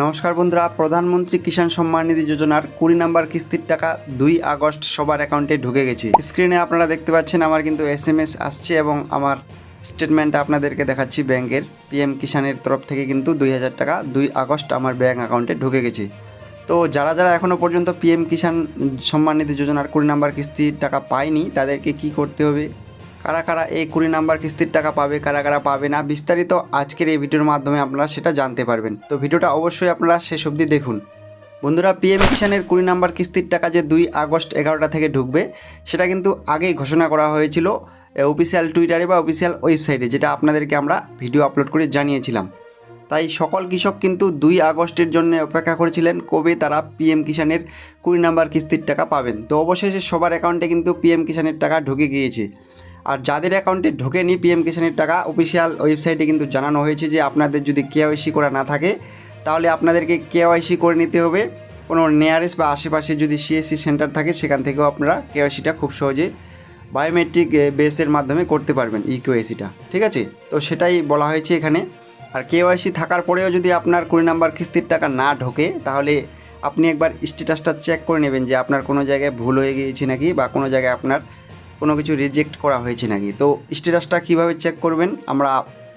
নমস্কার বন্ধুরা, প্রধানমন্ত্রী কিষাণ সম্মান নিধি যোজনার কুড়ি নাম্বার কিস্তির টাকা দুই আগস্ট সবার অ্যাকাউন্টে ঢুকে গেছে। স্ক্রিনে আপনারা দেখতে পাচ্ছেন আমার কিন্তু এস এম এস আসছে এবং আমার স্টেটমেন্ট আপনাদেরকে দেখাচ্ছি ব্যাংকের পিএম কিষাণের তরফ থেকে কিন্তু দুই হাজার টাকা দুই আগস্ট আমার ব্যাঙ্ক অ্যাকাউন্টে ঢুকে গেছে। তো যারা যারা এখনও পর্যন্ত পিএম কিষাণ সম্মান নিধি যোজনার কুড়ি নাম্বার কিস্তির টাকা পায়নি, তাদেরকে কি করতে হবে? কারা কারা এই কুড়ি নাম্বার কিস্তির টাকা পাবে, কারা কারা পাবে না, বিস্তারিত আজকের এই ভিডিওর মাধ্যমে আপনারা সেটা জানতে পারবেন। তো ভিডিওটা অবশ্যই আপনারা শেষ অবধি দেখুন। বন্ধুরা, পিএম কিষানের কুড়ি নাম্বার কিস্তির টাকা যে দুই আগস্ট এগারোটা থেকে ঢুকবে, সেটা কিন্তু আগেই ঘোষণা করা হয়েছিল অফিসিয়াল টুইটারে বা অফিসিয়াল ওয়েবসাইটে, যেটা আপনাদেরকে আমরা ভিডিও আপলোড করে জানিয়েছিলাম। তাই সকল কৃষক কিন্তু দুই আগস্টের জন্য অপেক্ষা করেছিলেন কবে তারা পিএম কিষাণের কুড়ি নাম্বার কিস্তির টাকা পাবেন। তো অবশেষে সবার অ্যাকাউন্টে কিন্তু পিএম কিষানের টাকা ঢুকে গিয়েছে। আর যাদের অ্যাকাউন্টে ঢোকেনি পিএম কিষাণের টাকা অফিসিয়াল ওয়েবসাইটে কিন্তু জানানো হয়েছে যে আপনাদের যদি কেওয়াইসি করা না থাকে, তাহলে আপনাদেরকে কেওয়াইসি করে নিতে হবে। কোনো নিয়ারেস্ট বা আশেপাশে যদি সিএসসি সেন্টার থাকে, সেখান থেকেও আপনারা কেওয়াইসিটা খুব সহজে বায়োমেট্রিক বেসের মাধ্যমে করতে পারবেন ই কেওয়াইসিটা ঠিক আছে? তো সেটাই বলা হয়েছে এখানে। আর কেওয়াইসি থাকার পরেও যদি আপনার কুড়ি নাম্বার কিস্তির টাকা না ঢোকে, তাহলে আপনি একবার স্ট্যাটাসটা চেক করে নেবেন যে আপনার কোনো জায়গায় ভুল হয়ে গিয়েছে নাকি বা কোনো জায়গায় আপনার কোনো কিছু রিজেক্ট করা হয়েছে নাকি? তো স্ট্যাটাসটা কীভাবে চেক করবেন? আমরা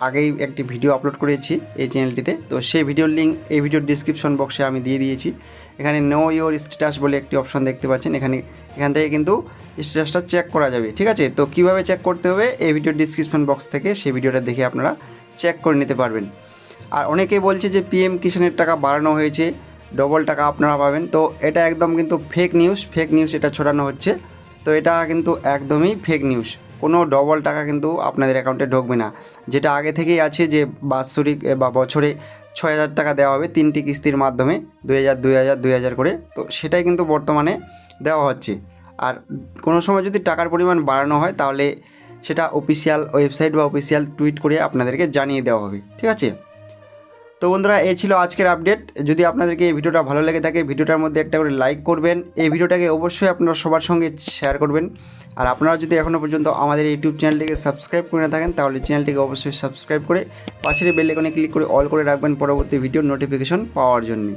আগেই একটি ভিডিও আপলোড করেছি এই চ্যানেলটিতে তো সেই ভিডিওর লিঙ্ক এই ভিডিওর ডিসক্রিপশন বক্সে আমি দিয়ে দিয়েছি। এখানে নো ইওর স্ট্যাটাস বলে একটি অপশন দেখতে পাচ্ছেন। এখানে, এখান থেকে কিন্তু স্ট্যাটাসটা চেক করা যাবে, ঠিক আছে? তো কীভাবে চেক করতে হবে? এই ভিডিওর ডিসক্রিপশন বক্স থেকে সেই ভিডিওটা দেখে আপনারা চেক করে নিতে পারবেন। আর অনেকেই বলছে যে পিএম কিষাণের টাকা বাড়ানো হয়েছে ডবল টাকা আপনারা পাবেন। তো এটা একদম কিন্তু ফেক নিউজ ফেক নিউজ এটা ছড়ানো হচ্ছে। তো এটা কিন্তু একদমই ফেক নিউজ কোনো ডবল টাকা কিন্তু আপনাদের অ্যাকাউন্টে ঢুকবে না। যেটা আগে থেকেই আছে যে বাৎসরিক বা বছরে ছয় হাজার টাকা দেওয়া হবে তিনটি কিস্তির মাধ্যমে, দুই হাজার দুই হাজার দুই হাজার করে। তো সেটাই কিন্তু বর্তমানে দেওয়া হচ্ছে। আর কোনো সময় যদি টাকার পরিমাণ বাড়ানো হয়, তাহলে সেটা অফিসিয়াল ওয়েবসাইট বা অফিসিয়াল টুইট করে আপনাদেরকে জানিয়ে দেওয়া হবে। ঠিক আছে? তো বন্ধুরা, এই ছিল আজকের আপডেট। যদি আপনাদেরকে এই ভিডিওটা ভালো লেগে থাকে, ভিডিওটার মধ্যে একটা করে লাইক করবেন। এই ভিডিওটাকে অবশ্যই আপনারা সবার সঙ্গে শেয়ার করবেন। আর আপনারা যদি এখনও পর্যন্ত আমাদের ইউটিউব চ্যানেলটিকে সাবস্ক্রাইব করে না থাকেন, তাহলে চ্যানেলটিকে অবশ্যই সাবস্ক্রাইব করে পাশের বেল আইকনে ক্লিক করে অল করে রাখবেন পরবর্তী ভিডিওর নোটিফিকেশন পাওয়ার জন্য।